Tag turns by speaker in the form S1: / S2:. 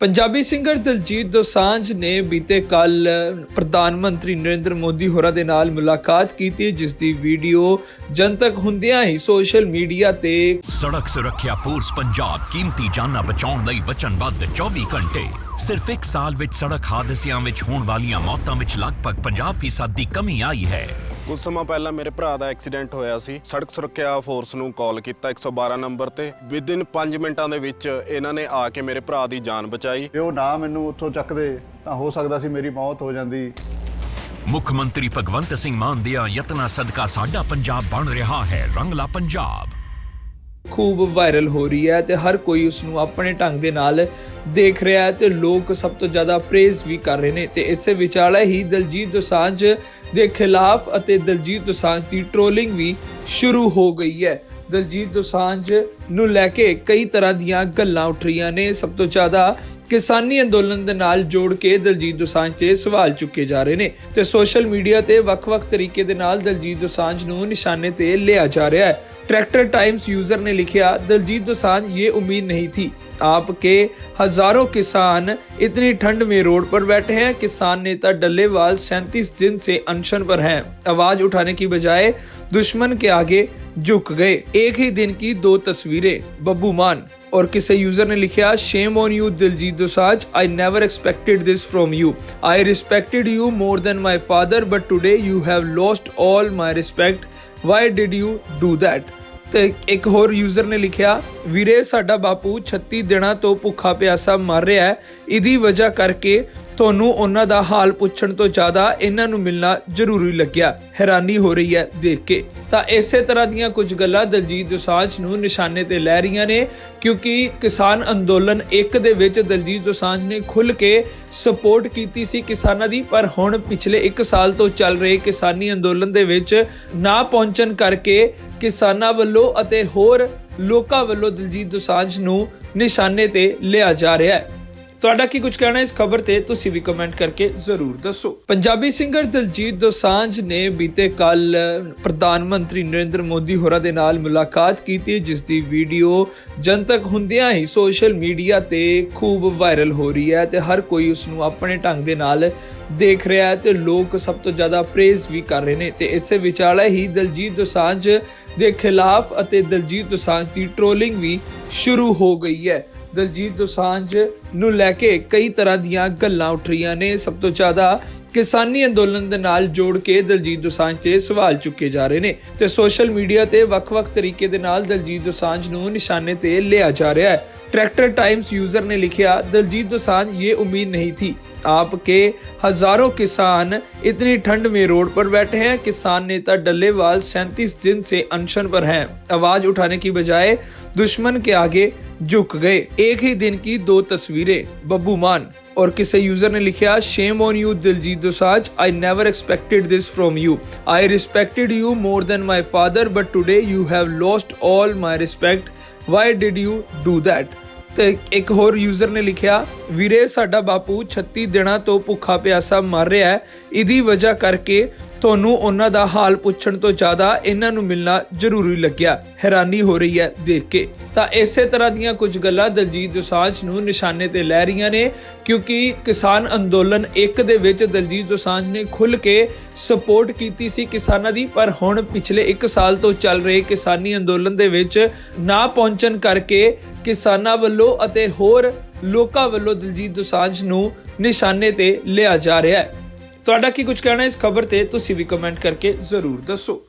S1: Punjabi singer Diljit Dosanjh ਨੇ ਬੀਤੇ ਕੱਲ ਪ੍ਰਧਾਨ ਮੰਤਰੀ ਨਰਿੰਦਰ ਮੋਦੀ ਹੋਰਾਂ ਦੇ ਨਾਲ ਮੁਲਾਕਾਤ ਕੀਤੀ, ਜਿਸ ਦੀ ਵੀਡੀਓ ਜਨਤਕ ਹੁੰਦਿਆਂ ਹੀ ਸੋਸ਼ਲ ਮੀਡੀਆ ਤੇ
S2: ਸੜਕ ਸੁਰੱਖਿਆ ਫੋਰਸ ਪੰਜਾਬ ਕੀਮਤੀ ਜਾਨਾਂ ਬਚਾਉਣ ਲਈ ਵਚਨਬੱਧ 24 ਘੰਟੇ। ਸਿਰਫ ਇੱਕ ਸਾਲ ਵਿੱਚ ਸੜਕ ਹਾਦਸਿਆਂ ਵਿੱਚ ਹੋਣ ਵਾਲੀਆਂ ਮੌਤਾਂ ਵਿੱਚ ਲਗਭਗ 50% ਦੀ ਕਮੀ ਆਈ ਹੈ।
S3: ਕੁਝ ਸਮਾਂ ਪਹਿਲਾਂ ਮੇਰੇ ਭਰਾ ਦਾ ਐਕਸੀਡੈਂਟ ਹੋਇਆ ਸੀ। ਸੜਕ ਸੁਰੱਖਿਆ ਫੋਰਸ ਨੂੰ ਕਾਲ ਕੀਤਾ 112 ਨੰਬਰ ਤੇ। ਵਿਦਿਨ 5 ਮਿੰਟਾਂ ਦੇ ਵਿੱਚ ਇਹਨਾਂ ਨੇ ਆ ਕੇ ਮੇਰੇ ਭਰਾ ਦੀ ਜਾਨ ਬਚਾਈ।
S4: ਉਹ ਨਾ ਮੈਨੂੰ ਉੱਥੋਂ ਚੱਕਦੇ ਤਾਂ ਹੋ ਸਕਦਾ ਸੀ ਮੇਰੀ ਮੌਤ ਹੋ ਜਾਂਦੀ।
S2: ਮੁੱਖ ਮੰਤਰੀ ਭਗਵੰਤ ਸਿੰਘ ਮਾਨ ਦੇ ਯਤਨਾਂ ਸਦਕਾ ਸਾਡਾ ਪੰਜਾਬ ਬਣ ਰਿਹਾ ਹੈ। ਰੰਗਲਾ ਪੰਜਾਬ।
S1: ਖੂਬ ਵਾਇਰਲ ਹੋ ਰਹੀ ਹੈ ਤੇ ਹਰ ਕੋਈ ਉਸ ਨੂੰ ਆਪਣੇ ਢੰਗ ਦੇ ਨਾਲ ਦੇਖ ਰਿਹਾ ਹੈ ਤੇ ਲੋਕ ਸਭ ਤੋਂ ਜ਼ਿਆਦਾ ਪ੍ਰੇਜ਼ ਵੀ ਕਰ ਰਹੇ ਨੇ ਤੇ ਇਸੇ ਵਿਚਾਲੇ ਹੀ ਦਲਜੀਤ ਦੋਸਾਂਝ ਦੇ ਖਿਲਾਫ ਅਤੇ ਦਲਜੀਤ ਦੋਸਾਂਝ ਦੀ ਟ੍ਰੋਲਿੰਗ ਵੀ ਸ਼ੁਰੂ ਹੋ ਗਈ ਹੈ। ਦਲਜੀਤ ਦੋਸਾਂਝ ਨੂੰ ਲੈ ਕੇ ਕਈ ਤਰ੍ਹਾਂ ਦੀਆਂ ਗੱਲਾਂ ਉੱਠ ਰਹੀਆਂ ਨੇ। ਸਭ ਤੋਂ ਜ਼ਿਆਦਾ ਕਿਸਾਨੀ ਅੰਦੋਲਨ ਦੇ ਨਾਲ ਜੋੜ ਕੇ ਦਲਜੀਤ ਦੋਸਾਂਝ ਤੇ ਸਵਾਲ ਚੁੱਕੇ ਜਾ ਰਹੇ ਨੇ ਤੇ ਸੋਸ਼ਲ ਮੀਡੀਆ ਤੇ ਵੱਖ-ਵੱਖ ਤਰੀਕੇ ਦੇ ਨਾਲ ਦਲਜੀਤ ਦੋਸਾਂਝ ਨੂੰ ਨਿਸ਼ਾਨੇ ਤੇ ਲਿਆ ਜਾ ਰਿਹਾ ਹੈ ट्रैक्टर टाइम्स यूजर ने लिखा दलजीत दोसांझ ये उम्मीद नहीं थी आपके हजारों किसान इतनी ठंड में रोड पर बैठे हैं किसान नेता डल्लेवाल 37 दिन से अनशन पर हैं आवाज उठाने की बजाय दुश्मन के आगे झुक गए एक ही दिन की दो तस्वीरें बब्बू मान ਔਰ ਕਿਸੇ ਯੂਜ਼ਰ ਨੇ ਲਿਖਿਆ shame on you Diljit Dosanjh I never expected this from you I respected you more than my father but today you have lost all my respect why did you do that ਤੇ ਇੱਕ ਹੋਰ user ਨੇ ਲਿਖਿਆ ਵੀਰੇ, ਸਾਡਾ ਬਾਪੂ 36 ਦਿਨਾਂ ਤੋਂ ਭੁੱਖਾ ਪਿਆਸਾ ਮਰ ਰਿਹਾ ਹੈ। ਇਹਦੀ ਵਜ੍ਹਾ ਕਰਕੇ ਤੁਹਾਨੂੰ ਉਹਨਾਂ ਦਾ ਹਾਲ ਪੁੱਛਣ ਤੋਂ ਜ਼ਿਆਦਾ ਇਹਨਾਂ ਨੂੰ ਮਿਲਣਾ ਜ਼ਰੂਰੀ ਲੱਗਿਆ। ਹੈਰਾਨੀ ਹੋ ਰਹੀ ਹੈ ਦੇਖ ਕੇ। ਤਾਂ ਇਸੇ ਤਰ੍ਹਾਂ ਦੀਆਂ ਕੁਝ ਗੱਲਾਂ ਦਲਜੀਤ ਦੋਸਾਂਝ ਨੂੰ ਨਿਸ਼ਾਨੇ ਤੇ ਲੈ ਰਹੀਆਂ ਨੇ, ਕਿਉਂਕਿ ਕਿਸਾਨ ਅੰਦੋਲਨ ਇੱਕ ਦੇ ਵਿੱਚ ਦਲਜੀਤ ਦੋਸਾਂਝ ਨੇ ਖੁੱਲ ਕੇ ਸਪੋਰਟ ਕੀਤੀ ਸੀ ਕਿਸਾਨਾਂ ਦੀ, ਪਰ ਹੁਣ ਪਿਛਲੇ 1 ਸਾਲ ਤੋਂ ਚੱਲ ਰਹੇ ਕਿਸਾਨੀ ਅੰਦੋਲਨ ਦੇ ਵਿੱਚ ਨਾ ਪਹੁੰਚਣ ਕਰਕੇ ਕਿਸਾਨਾਂ ਵੱਲੋਂ ਅਤੇ ਹੋਰ ਲੋਕਾਂ ਵੱਲੋਂ ਦਿਲਜੀਤ ਦੋਸਾਂਝ ਨੂੰ ਨਿਸ਼ਾਨੇ ਤੇ ਲਿਆ ਜਾ ਰਿਹਾ ਹੈ। ਤੁਹਾਡਾ ਕੀ ਕੁਝ ਕਹਿਣਾ ਇਸ ਖਬਰ ਤੇ? ਤੁਸੀਂ ਵੀ ਕਮੈਂਟ ਕਰਕੇ ਜ਼ਰੂਰ ਦੱਸੋ। ਪੰਜਾਬੀ ਸਿੰਗਰ ਦਲਜੀਤ ਦੋਸਾਂਝ ਨੇ ਬੀਤੇ ਕੱਲ ਪ੍ਰਧਾਨ ਮੰਤਰੀ ਨਰਿੰਦਰ ਮੋਦੀ ਹੋਰਾਂ ਦੇ ਨਾਲ ਮੁਲਾਕਾਤ ਕੀਤੀ, ਜਿਸ ਦੀ ਵੀਡੀਓ ਜਨਤਕ ਹੁੰਦਿਆਂ ਹੀ ਸੋਸ਼ਲ ਮੀਡੀਆ ਤੇ ਖੂਬ ਵਾਇਰਲ ਹੋ ਰਹੀ ਹੈ ਤੇ ਹਰ ਕੋਈ ਉਸ ਨੂੰ ਆਪਣੇ ਢੰਗ ਦੇ ਨਾਲ ਦੇਖ ਰਿਹਾ ਹੈ ਤੇ ਲੋਕ ਸਭ ਤੋਂ ਜ਼ਿਆਦਾ ਪ੍ਰੇਜ਼ ਵੀ ਕਰ ਰਹੇ ਨੇ। ਤੇ ਇਸੇ ਵਿਚਾਲੇ ਹੀ ਦਲਜੀਤ ਦੋਸਾਂਝ ਦੇ ਖਿਲਾਫ ਅਤੇ ਦਲਜੀਤ ਦੋਸਾਂਝ ਦੀ ਟ੍ਰੋਲਿੰਗ ਵੀ ਸ਼ੁਰੂ ਹੋ ਗਈ ਹੈ। ਦਲਜੀਤ ਦੋਸਾਂਝ ਨੂੰ ਲੈ ਕੇ ਕਈ ਤਰ੍ਹਾਂ ਦੀਆਂ ਗੱਲਾਂ ਉੱਠ ਰਹੀਆਂ ਨੇ ਸਭ ਤੋਂ ਜ਼ਿਆਦਾ ਕਿਸਾਨੀ ਅੰਦੋਲਨ ਦੇ ਨਾਲ ਜੋੜ ਕੇ ਦਲਜੀਤ ਦੋਸਾਂਝ ਤੇ ਸਵਾਲ ਚੁੱਕੇ ਜਾ ਰਹੇ ਨੇ ਤੇ ਸੋਸ਼ਲ ਮੀਡੀਆ ਤੇ ਵੱਖ-ਵੱਖ ਤਰੀਕੇ ਦੇ ਨਾਲ ਦਲਜੀਤ ਦੋਸਾਂਝ ਨੂੰ ਨਿਸ਼ਾਨੇ ਤੇ ਲਿਆ ਜਾ ਰਿਹਾ ਹੈ ट्रैक्टर टाइम्स यूजर ने लिखा दलजीत दोसांझ ये उम्मीद नहीं थी आपके हजारों किसान इतनी ठंड में रोड पर बैठे हैं किसान नेता डल्लेवाल 37 दिन से अनशन पर हैं आवाज उठाने की बजाय दुश्मन के आगे झुक गए एक ही दिन की दो तस्वीरें तस्वीरें, बब्बू मान। और किसी यूज़र ने लिखा shame on you Diljit Dosanjh I never expected this from you I respected you more than my father but today you have lost all my respect why did you do that एक और user ने लिखा ਵੀਰੇ, ਸਾਡਾ ਬਾਪੂ 36 ਦਿਨਾਂ ਤੋਂ ਭੁੱਖਾ ਪਿਆਸਾ ਮਰ ਰਿਹਾ ਹੈ। ਇਹਦੀ ਵਜ੍ਹਾ ਕਰਕੇ ਤੁਹਾਨੂੰ ਉਹਨਾਂ ਦਾ ਹਾਲ ਪੁੱਛਣ ਤੋਂ ਜ਼ਿਆਦਾ ਇਹਨਾਂ ਨੂੰ ਮਿਲਣਾ ਜ਼ਰੂਰੀ ਲੱਗਿਆ। ਹੈਰਾਨੀ ਹੋ ਰਹੀ ਹੈ ਦੇਖ ਕੇ। ਤਾਂ ਇਸੇ ਤਰ੍ਹਾਂ ਦੀਆਂ ਕੁਝ ਗੱਲਾਂ ਦਲਜੀਤ ਦੋਸਾਂਝ ਨੂੰ ਨਿਸ਼ਾਨੇ ਤੇ ਲੈ ਰਹੀਆਂ ਨੇ, ਕਿਉਂਕਿ ਕਿਸਾਨ ਅੰਦੋਲਨ ਇੱਕ ਦੇ ਵਿੱਚ ਦਲਜੀਤ ਦੋਸਾਂਝ ਨੇ ਖੁੱਲ ਕੇ ਸਪੋਰਟ ਕੀਤੀ ਸੀ ਕਿਸਾਨਾਂ ਦੀ, ਪਰ ਹੁਣ ਪਿਛਲੇ 1 ਸਾਲ ਤੋਂ ਚੱਲ ਰਹੇ ਕਿਸਾਨੀ ਅੰਦੋਲਨ ਦੇ ਵਿੱਚ ਨਾ ਪਹੁੰਚਣ ਕਰਕੇ ਕਿਸਾਨਾਂ ਵੱਲੋਂ ਅਤੇ ਹੋਰ ਲੋਕਾਂ ਵੱਲੋਂ ਦਿਲਜੀਤ ਦੋਸਾਂਝ ਨੂੰ ਨਿਸ਼ਾਨੇ ਤੇ ਲਿਆ ਜਾ ਰਿਹਾ ਹੈ। ਤੁਹਾਡਾ ਕੀ ਕੁਝ ਕਹਿਣਾ ਇਸ ਖਬਰ ਤੇ ਤੁਸੀਂ ਵੀ ਕਮੈਂਟ ਕਰਕੇ ਜ਼ਰੂਰ ਦੱਸੋ।